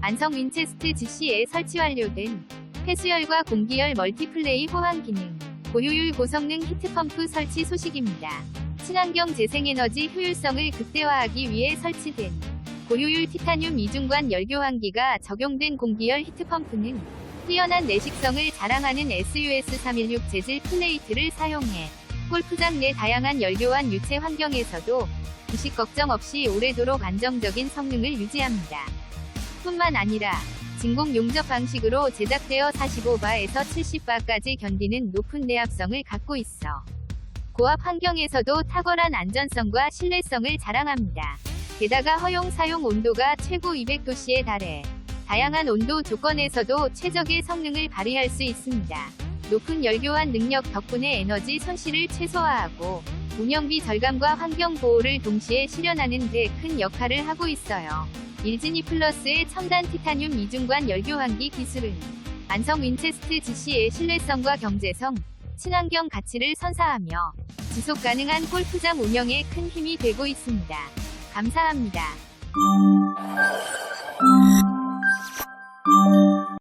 안성 윈체스트 GC에 설치 완료된 폐수열과 공기열 멀티플레이 호환 기능, 고효율 고성능 히트펌프 설치 소식입니다. 친환경 재생에너지 효율성을 극대화하기 위해 설치된 고효율 티타늄 이중관 열교환기가 적용된 공기열 히트펌프는 뛰어난 내식성을 자랑하는 SUS316 재질 플레이트를 사용해 골프장 내 다양한 열교환 유체 환경에서도 부식 걱정 없이 오래도록 안정적인 성능을 유지합니다. 뿐만 아니라 진공 용접 방식으로 제작되어 45바에서 70바까지 견디는 높은 내압성을 갖고 있어 고압 환경에서도 탁월한 안전성과 신뢰성을 자랑합니다. 게다가 허용 사용 온도가 최고 200도씨에 달해 다양한 온도 조건에서도 최적의 성능을 발휘할 수 있습니다. 높은 열교환 능력 덕분에 에너지 손실을 최소화하고 운영비 절감과 환경 보호를 동시에 실현하는 데 큰 역할을 하고 있어요. 일진이 플러스의 첨단 티타늄 이중관 열교환기 기술은 안성 윈체스트 GC의 신뢰성과 경제성, 친환경 가치를 선사하며 지속 가능한 골프장 운영에 큰 힘이 되고 있습니다. 감사합니다.